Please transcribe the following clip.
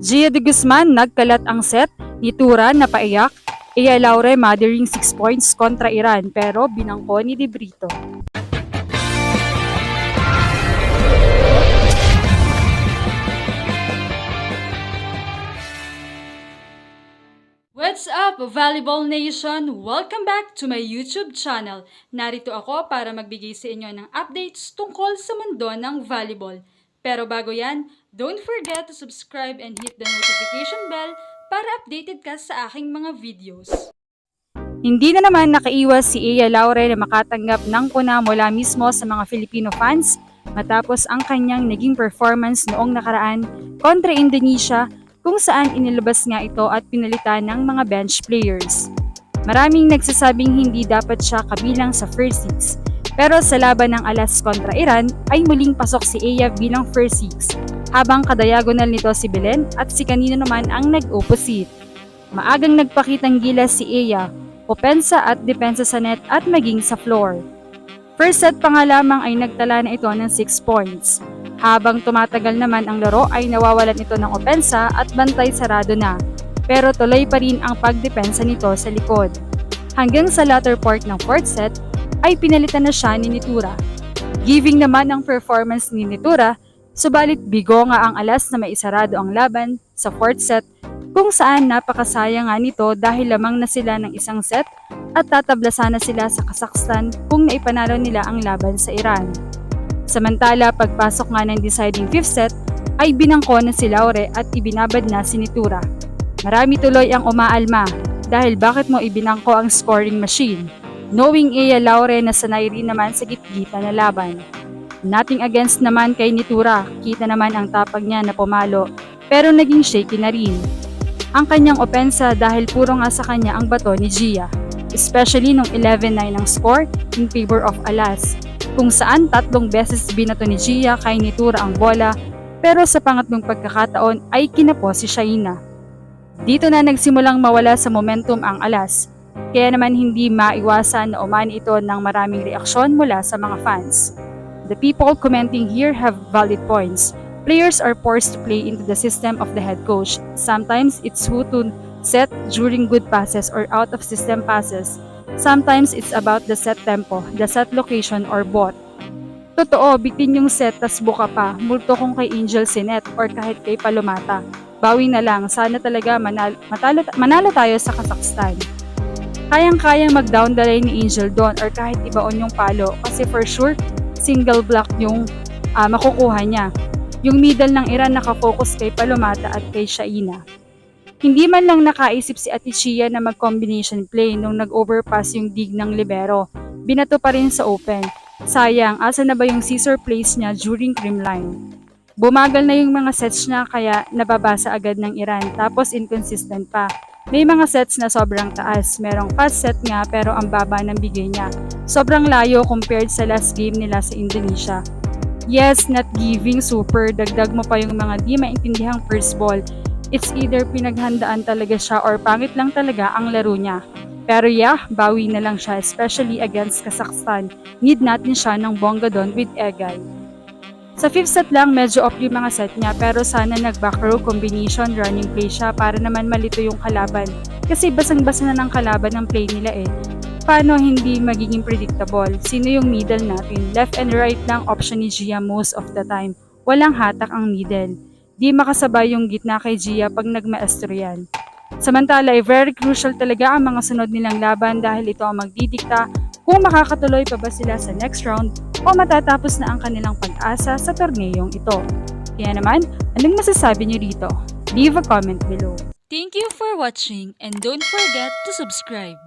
Gia de Guzman nagkalat ang set, ni Tura na paiyak, Iya Laure mothering 6 points kontra Iran pero binangko ni De Brito. What's up, Volleyball Nation? Welcome back to my YouTube channel. Narito ako para magbigay sa inyo ng updates tungkol sa mundo ng volleyball. Pero bago yan, don't forget to subscribe and hit the notification bell para updated ka sa aking mga videos. Hindi na naman nakaiwas si Iya Laure na makatanggap ng kuna mula mismo sa mga Filipino fans matapos ang kanyang naging performance noong nakaraan kontra Indonesia kung saan inilabas nga ito at pinalitan ng mga bench players. Maraming nagsasabing hindi dapat siya kabilang sa first six, pero sa laban ng alas kontra Iran ay muling pasok si Eya bilang first six, habang kadayagonal nito si Belen at si kanino naman ang nag-opposite. Maagang nagpakitang gilas si Eya, opensa at depensa sa net at maging sa floor. First set pa nga lamang ay nagtala na ito ng 6 points. Habang tumatagal naman ang laro ay nawawalan ito ng opensa at bantay sarado na. Pero tuloy pa rin ang pagdepensa nito sa likod. Hanggang sa latter part ng fourth set ay pinalitan na siya ni Nitura. Giving naman ang performance ni Nitura, subalit bigo nga ang alas na may isarado ang laban sa fourth set kung saan napakasaya nga nito dahil lamang na sila ng isang set at tatablasan na sila sa Kazakhstan kung naipanalo nila ang laban sa Iran. Samantala, pagpasok nga ng deciding fifth set, ay binangko na si Laure at ibinabad na si Nitura. Marami tuloy ang umaalma dahil bakit mo ibinangko ang scoring machine, knowing Iya Laure na sanay rin naman sa gitgita na laban. Nothing against naman kay Nitura, kita naman ang tapag niya na pumalo, pero naging shaky na rin. Ang kanyang opensa dahil puro nga sa kanya ang bato ni Gia, especially nung 11-9 ang score in favor of Alas, kung saan tatlong beses binato ni Gia kay Nitura ang bola pero sa pangatlong pagkakataon ay kinapo si Shaina. Dito na nagsimulang mawala sa momentum ang alas, kaya naman hindi maiwasan na umani ito ng maraming reaksyon mula sa mga fans. The people commenting here have valid points. Players are forced to play into the system of the head coach. Sometimes it's who to set during good passes or out of system passes. Sometimes it's about the set tempo, the set location, or both. Totoo, bitin yung set tas buka pa, multo kung kay Angel Sinet or kahit kay Palomata. Bawi na lang, sana talaga matalo, manalo tayo sa Kazakhstan. Kayang-kayang mag-down the line ni Angel doon or kahit ibaon yung palo kasi for sure, single block yung ah, makukuha niya. Yung middle ng Iran nakafocus kay Palomata at kay Shaina. Hindi man lang nakaisip si Ate Chia na mag-combination play nung nag-overpass yung dig ng libero. Binato pa rin sa open. Sayang, asa na ba yung scissor plays niya during creamline? Bumagal na yung mga sets niya kaya nababasa agad ng Iran tapos inconsistent pa. May mga sets na sobrang taas. Merong fast set nga pero ang baba ng bigay niya. Sobrang layo compared sa last game nila sa Indonesia. Yes, not giving super. Dagdag mo pa yung mga di maintindihang first ball. It's either pinaghandaan talaga siya or pangit lang talaga ang laro niya. Pero yeah, bawi na lang siya especially against Kazakhstan. Need natin siya ng bongga doon with Egay. Sa fifth set lang, medyo off yung mga set niya pero sana nag-back row combination running play siya para naman malito yung kalaban. Kasi basang-basa na ng kalaban ng play nila eh. Paano hindi magiging predictable? Sino yung middle natin? Left and right lang option ni Gia most of the time. Walang hatak ang middle. Di makasabay yung gitna kay Gia pag nagmaestro yan. Samantala, ay very crucial talaga ang mga sunod nilang laban dahil ito ang magdidikta kung makakatuloy pa ba sila sa next round o matatapos na ang kanilang pag-asa sa torneyong ito. Kaya naman, anong masasabi niyo dito? Leave a comment below. Thank you for watching and don't forget to subscribe.